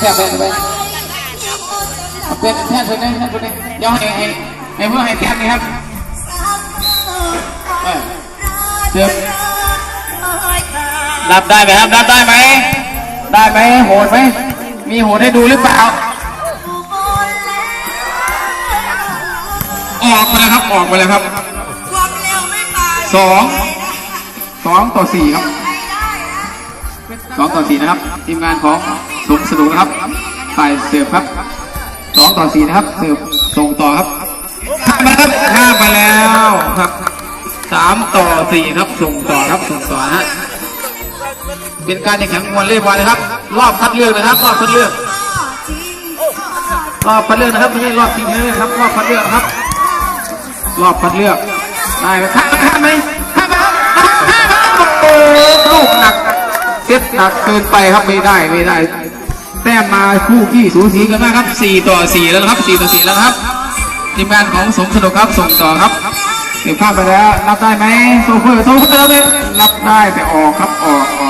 แพ้ไปไปเป็นแพ้คนนี้แพ้คนนี้เดี๋ยวให้ให้ให้เพื่อให้แพ้นี่ครับเออเดี๋ยวรับได้ไหมครับรับได้ไหมได้ไหมโหดไหมมีโหดให้ดูหรือเปล่าออกมาแล้วครับออกมาแล้วครับความเร็วไม่มาสองสองต่อสี่ครับสองต่อสี่นะครับ ทีมงานของ สมสนุกนะครับฝ่ายเสิร์ฟครับสองต่อสี่นะครับเสิร์ฟส่งต่อครับข้ามมาแล้วครับข้ามมาแล้วครับสามต่อสี่ครับส่งต่อครับส่งต่อนะฮะเป็นการแข่งขันวอลเลย์บอลนะครับ รอบคัดเลือกนะครับ รอบคัดเลือกรอบคัดเลือกนะครับไม่ใช่รอบชิงชนะเลิศครับรอบคัดเลือกนะครับ รอบคัดเลือกได้ไหมข้ามไหมข้ามไหมข้ามไหมข้ามไหมโอ้โหลูกหนักเซตหนักเกินไปครับไม่ได้ไม่ได้แต้มมาคู่ขี้สูสีกันมากครับ 4 ต่อ 4 แล้วครับ 4 ต่อ 4 แล้วครับทีมงานของสมสนุกครับส่งต่อครับเก็บภาพไปแล้วรับได้ไหมโซเฟอร์โซเฟอร์เลยรับได้แต่ออกครับออกออก